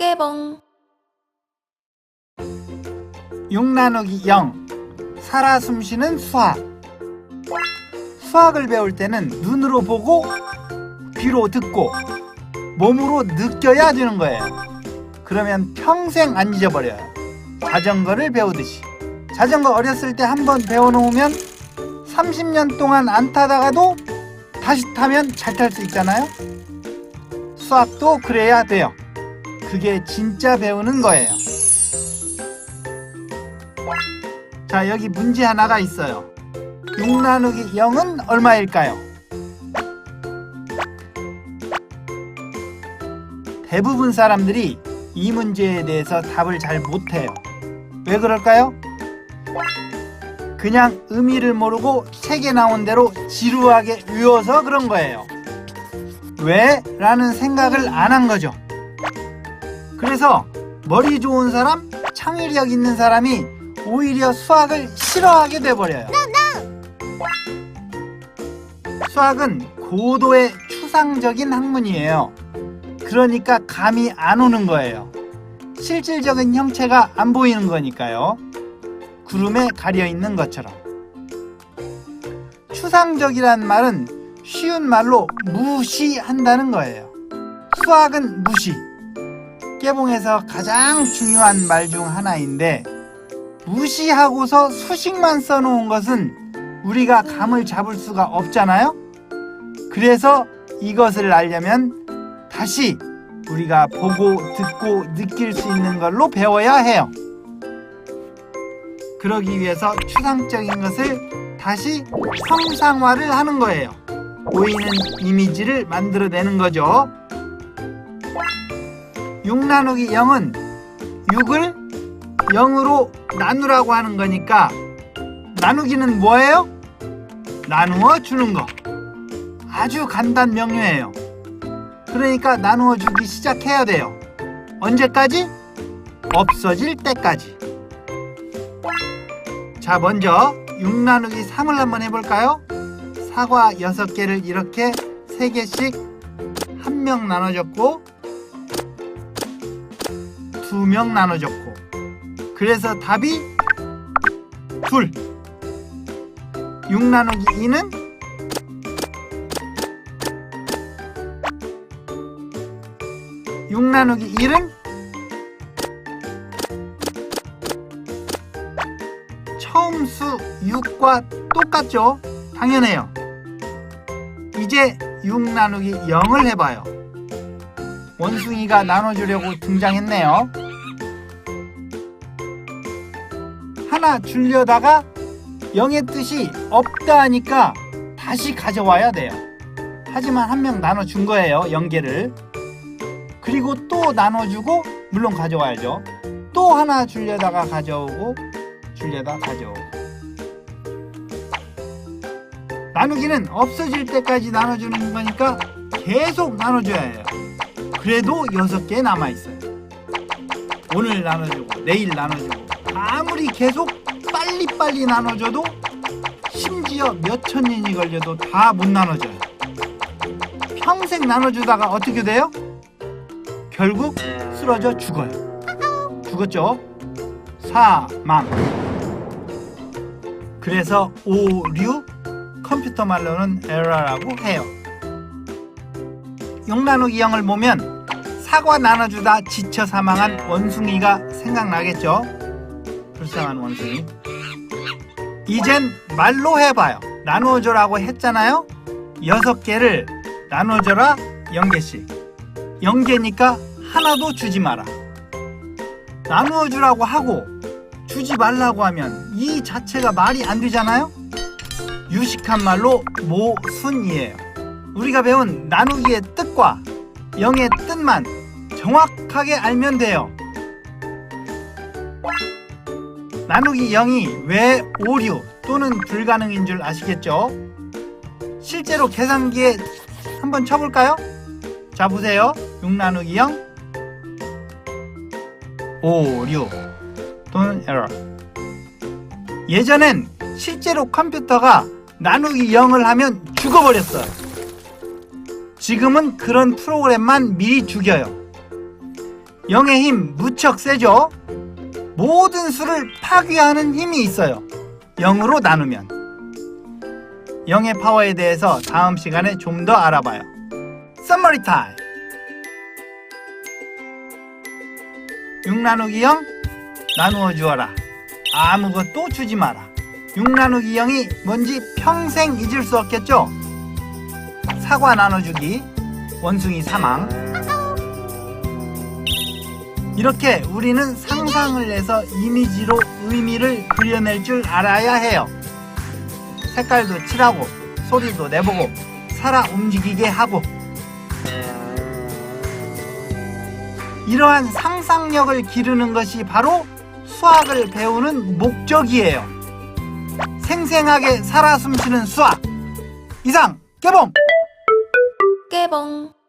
깨봉. 6 나누기 0 살아 숨쉬는 수학. 수학을 배울 때는 눈으로 보고 귀로 듣고 몸으로 느껴야 되는 거예요. 그러면 평생 안 잊어버려요. 자전거를 배우듯이. 자전거 어렸을 때 한 번 배워놓으면 30년 동안 안 타다가도 다시 타면 잘 탈 수 있잖아요. 수학도 그래야 돼요 그게 진짜 배우는 거예요 자, 여기 문제 하나가 있어요. 6 나누기 0은 얼마일까요? 대부분 사람들이 이 문제에 대해서 답을 잘 못해요. 왜 그럴까요? 그냥 의미를 모르고 책에 나온 대로 지루하게 외워서 그런 거예요. 왜? 라는 생각을 안 한 거죠. 그래서 머리 좋은 사람, 창의력 있는 사람이 오히려 수학을 싫어하게 돼버려요. 수학은 고도의 추상적인 학문이에요. 그러니까 감이 안 오는 거예요. 실질적인 형체가 안 보이는 거니까요. 구름에 가려 있는 것처럼. 추상적이란 말은 쉬운 말로 무시한다는 거예요. 수학은 무시. 깨봉에서 가장 중요한 말 중 하나인데 무시하고서 수식만 써놓은 것은 우리가 감을 잡을 수가 없잖아요. 그래서 이것을 알려면 다시 우리가 보고 듣고 느낄 수 있는 걸로 배워야 해요. 그러기 위해서 추상적인 것을 다시 형상화를 하는 거예요. 보이는 이미지를 만들어내는 거죠. 6 나누기 0은 6을 0으로 나누라고 하는 거니까 나누기는 뭐예요? 나누어 주는 거. 아주 간단 명료해요. 그러니까 나누어 주기 시작해야 돼요. 언제까지? 없어질 때까지. 자, 먼저 6 나누기 3을 한번 해볼까요? 사과 6개를 이렇게 3개씩 한 명 나눠줬고 두 명 나눠줬고 그래서 답이 둘. 6 나누기 2는 6 나누기 1은 처음 수 6과 똑같죠? 당연해요. 이제 6 나누기 0을 해봐요. 원숭이가 나눠주려고 등장했네요. 하나 줄려다가 0의 뜻이 없다 하니까 다시 가져와야 돼요. 하지만 한 명 나눠준 거예요. 0개를. 그리고 또 나눠주고 물론 가져와야죠. 또 하나 줄려다가 가져오고 줄려다 가져오고 나누기는 없어질 때까지 나눠주는 거니까 계속 나눠줘야 해요. 그래도 6개 남아있어요. 오늘 나눠주고 내일 나눠주고 아무리 계속 빨리빨리 나눠줘도 심지어 몇천 년이 걸려도 다 못 나눠줘요. 평생 나눠주다가 어떻게 돼요? 결국 쓰러져 죽어요. 죽었죠? 사망. 그래서 오류 컴퓨터 말로는 에러라고 해요. 6 나누기 0을 보면 사과 나눠주다 지쳐 사망한 원숭이가 생각나겠죠? 불쌍한 원숭이. 이젠 말로 해봐요. 나누어줘라고 했잖아요? 6개를 나눠줘라 0개씩. 0개니까 하나도 주지 마라. 나누어주라고 하고 주지 말라고 하면 이 자체가 말이 안 되잖아요? 유식한 말로 모순이에요. 우리가 배운 나누기의 뜻과 0의 뜻만 정확하게 알면 돼요. 나누기 0이 왜 오류 또는 불가능인 줄 아시겠죠? 실제로 계산기에 한번 쳐볼까요? 자 보세요. 6 나누기 0 오류 또는 에러 예전엔 실제로 컴퓨터가 나누기 0을 하면 죽어버렸어요. 지금은 그런 프로그램만 미리 죽여요. 영의 힘 무척 세죠? 모든 수를 파괴하는 힘이 있어요. 0으로 나누면. 영의 파워에 대해서 다음 시간에 좀 더 알아봐요. 썸머리 타임! 6 나누기 0 나누어 주어라. 아무것도 주지 마라. 6 나누기 0이 뭔지 평생 잊을 수 없겠죠? 사과 나눠주기, 원숭이 사망. 이렇게 우리는 상상을 해서 이미지로 의미를 그려낼 줄 알아야 해요. 색깔도 칠하고, 소리도 내보고, 살아 움직이게 하고. 이러한 상상력을 기르는 것이 바로 수학을 배우는 목적이에요. 생생하게 살아 숨쉬는 수학. 이상, 개봉! 깨봉